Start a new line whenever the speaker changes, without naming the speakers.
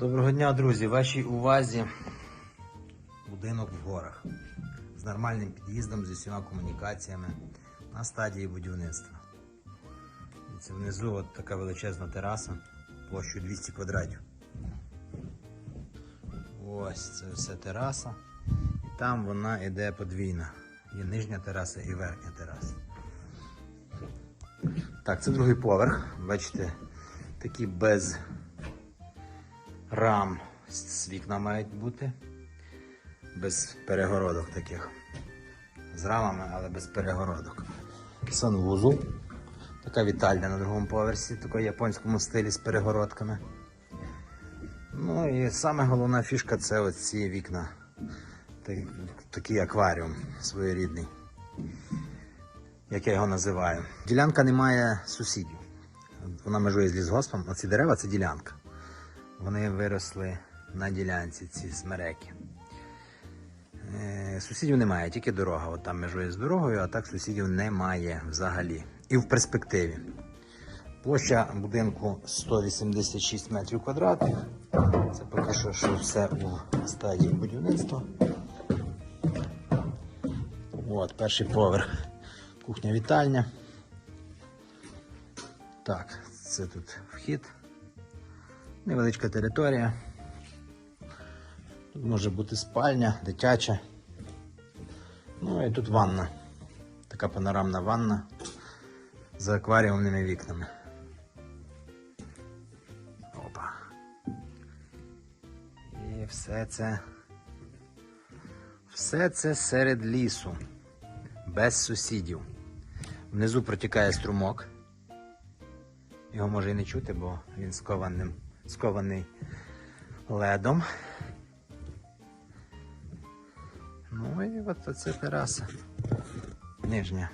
Доброго дня, друзі! Вашій увазі будинок в горах з нормальним під'їздом, з усіма комунікаціями на стадії будівництва. Це внизу от така величезна тераса площею 200 квадратів. Ось це все тераса. І там вона йде подвійна. Є нижня тераса і верхня тераса. Так, це другий поверх. Бачите, такі без рам з вікна мають бути. Без перегородок таких. З рамами, але без перегородок. Санвузол. Така вітальня на другому поверсі, в японському стилі з перегородками. Ну і саме головна фішка це оці вікна. Такий акваріум своєрідний. Як я його називаю. Ділянка не має сусідів. Вона межує з лісгоспом. Оці дерева це ділянка. Вони виросли на ділянці, ці смереки. Е, Сусідів немає, тільки дорога. От там межує з дорогою, а так сусідів немає взагалі. І в перспективі. Площа будинку 186 метрів квадратних. Це поки що, що все у стадії будівництва. От, перший поверх. Кухня-вітальня. Так, це тут вхід. Невеличка територія. Тут може бути спальня, дитяча. Ну і тут ванна. Така панорамна ванна з акваріумними вікнами. Опа. І все це. Все це серед лісу. Без сусідів. Внизу протікає струмок. Його може і не чути, бо він скованим, скований ледом. Ну і от оце тераса. Нижня.